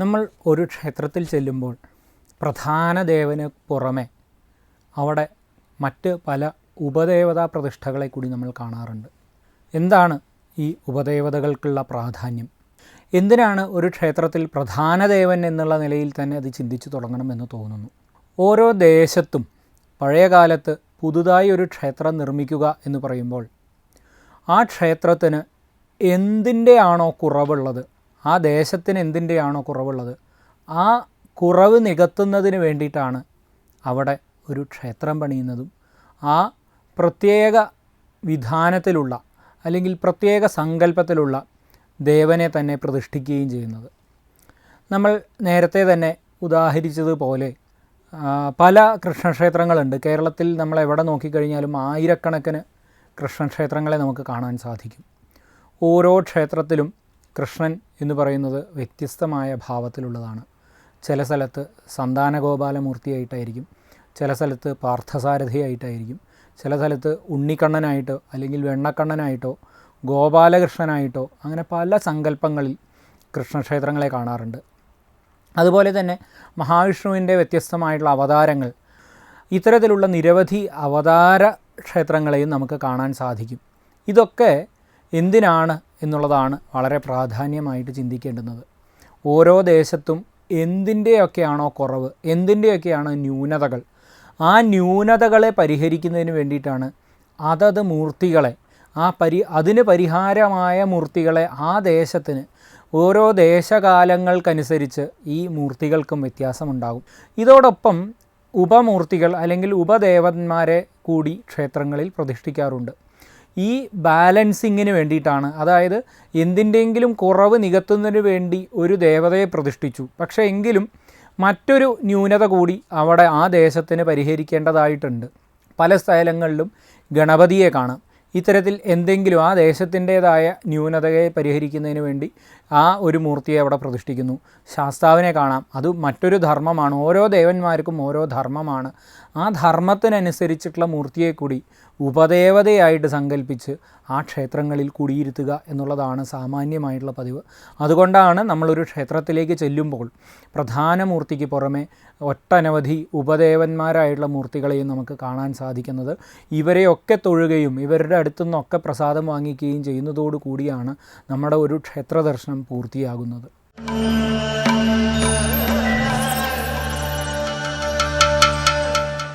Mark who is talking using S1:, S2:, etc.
S1: നമ്മൾ ഒരു ക്ഷേത്രത്തിൽ ചെല്ലുമ്പോൾ പ്രധാന ദേവന് പുറമെ അവിടെ മറ്റ് പല ഉപദേവതാ പ്രതിഷ്ഠകളെ കൂടി നമ്മൾ കാണാറുണ്ട്. എന്താണ് ഈ ഉപദേവതകൾക്കുള്ള പ്രാധാന്യം? എന്തിനാണ് ഒരു ക്ഷേത്രത്തിൽ പ്രധാന ദേവൻ എന്നുള്ള നിലയിൽ തന്നെ അത് ചിന്തിച്ചു തുടങ്ങണമെന്ന് തോന്നുന്നു? ഓരോ ദേശത്തും പഴയ കാലത്ത് പുതുതായി ഒരു ക്ഷേത്രം നിർമ്മിക്കുക എന്ന് പറയുമ്പോൾ ആ ക്ഷേത്രത്തിന് എന്തിന്റെയാണോ കുറവുള്ളത്? ആ ദേശത്തിന് എന്തിന്റെയാണോ കുറവുള്ളത്? ആ കുറവ് നികത്തുന്നതിന് വേണ്ടിയിട്ടാണ് അവിടെ ഒരു ക്ഷേത്രം പണിയുന്നതും. ആ പ്രത്യേക വിധാനത്തിലുള്ള അല്ലെങ്കിൽ പ്രത്യേക സങ്കല്പത്തിലുള്ള ദേവനെ തന്നെ പ്രതിഷ്ഠിക്കുകയും ചെയ്യുന്നത്. നമ്മൾ നേരത്തെ തന്നെ ഉദാഹരിച്ചതുപോലെ പല കൃഷ്ണക്ഷേത്രങ്ങളുണ്ട്. കേരളത്തിൽ നമ്മൾ എവിടെ നോക്കിക്കഴിഞ്ഞാലും ആയിരക്കണക്കിന് കൃഷ്ണക്ഷേത്രങ്ങളെ നമുക്ക് കാണാൻ സാധിക്കും. ഓരോ ക്ഷേത്രത്തിലും കൃഷ്ണൻ എന്ന് പറയുന്നത് വ്യത്യസ്തമായ ഭാവത്തിലുള്ളതാണ്. ചില സ്ഥലത്ത് സന്താനഗോപാലമൂർത്തിയായിട്ടായിരിക്കും ചില സ്ഥലത്ത് പാർത്ഥസാരഥിയായിട്ടായിരിക്കും ചില സ്ഥലത്ത് ഉണ്ണിക്കണ്ണനായിട്ടോ അല്ലെങ്കിൽ വെണ്ണക്കണ്ണനായിട്ടോ ഗോപാലകൃഷ്ണനായിട്ടോ അങ്ങനെ പല സങ്കല്പങ്ങളിൽ കൃഷ്ണക്ഷേത്രങ്ങളെ കാണാറുണ്ട്. അതുപോലെ തന്നെ മഹാവിഷ്ണുവിന്റെ വ്യത്യസ്തമായിട്ടുള്ള അവതാരങ്ങൾ ഇത്തരത്തിലുള്ള നിരവധി അവതാര ക്ഷേത്രങ്ങളെയും നമുക്ക് കാണാൻ സാധിക്കും. ഇതൊക്കെ എന്തിനാണ് എന്നുള്ളതാണ് വളരെ പ്രാധാന്യമായിട്ട് ചിന്തിക്കേണ്ടുന്നത്. ഓരോ ദേശത്തും എന്തിന്റെയൊക്കെയാണോ കുറവ് എന്തിന്റെയൊക്കെയാണോ ന്യൂനതകൾ? ആ ന്യൂനതകളെ പരിഹരിക്കുന്നതിന് വേണ്ടിയിട്ടാണ് അതത് മൂർത്തികളെ ആ പരി അതിന് പരിഹാരമായ മൂർത്തികളെ ആ ദേശത്തിന് ഓരോ ദേശകാലങ്ങൾക്കനുസരിച്ച് ഈ മൂർത്തികൾക്കും വ്യത്യാസമുണ്ടാകും. ഇതോടൊപ്പം ഉപമൂർത്തികൾ അല്ലെങ്കിൽ ഉപദേവന്മാരെ കൂടി ക്ഷേത്രങ്ങളിൽ പ്രതിഷ്ഠിക്കാറുണ്ട്. ഈ ബാലൻസിങ്ങിന് വേണ്ടിയിട്ടാണ്. അതായത് എന്തിന്റെങ്കിലും കുറവ് നികത്തുന്നതിന് വേണ്ടി ഒരു ദേവതയെ പ്രതിഷ്ഠിച്ചു. പക്ഷേ എങ്കിലും മറ്റൊരു ന്യൂനത കൂടി അവിടെ ആ ദേശത്തിന് പരിഹരിക്കേണ്ടതായിട്ടുണ്ട്. പല സ്ഥലങ്ങളിലും ഗണപതിയെ കാണാം. ഇത്തരത്തിൽ എന്തെങ്കിലും ആ ദേശത്തിന്റേതായ ന്യൂനതയെ പരിഹരിക്കുന്നതിന് വേണ്ടി ആ ഒരു മൂർത്തിയെ അവിടെ പ്രതിഷ്ഠിക്കുന്നു. ശാസ്താവിനെ കാണാം. അത് മറ്റൊരു ധർമ്മമാണ്. ഓരോ ദേവന്മാർക്കും ഓരോ ധർമ്മമാണ്. ആ ധർമ്മത്തിനനുസരിച്ചിട്ടുള്ള മൂർത്തിയെ കൂടി ഉപദേവതയായിട്ട് സങ്കല്പിച്ച് ആ ക്ഷേത്രങ്ങളിൽ കുടിയിരുത്തുക എന്നുള്ളതാണ് സാമാന്യമായിട്ടുള്ള പതിവ്. അതുകൊണ്ടാണ് നമ്മളൊരു ക്ഷേത്രത്തിലേക്ക് ചെല്ലുമ്പോൾ പ്രധാന മൂർത്തിക്ക് പുറമെ ഒട്ടനവധി ഉപദേവന്മാരായിട്ടുള്ള മൂർത്തികളെയും നമുക്ക് കാണാൻ സാധിക്കുന്നത്. ഇവരെയൊക്കെ തൊഴുകയും ഇവരുടെ അടുത്തു നിന്നൊക്കെ പ്രസാദം വാങ്ങിക്കുകയും ചെയ്യുന്നതോടു കൂടിയാണ് നമ്മുടെ ഒരു ക്ഷേത്ര ദർശനം പൂർത്തിയാകുന്നത്.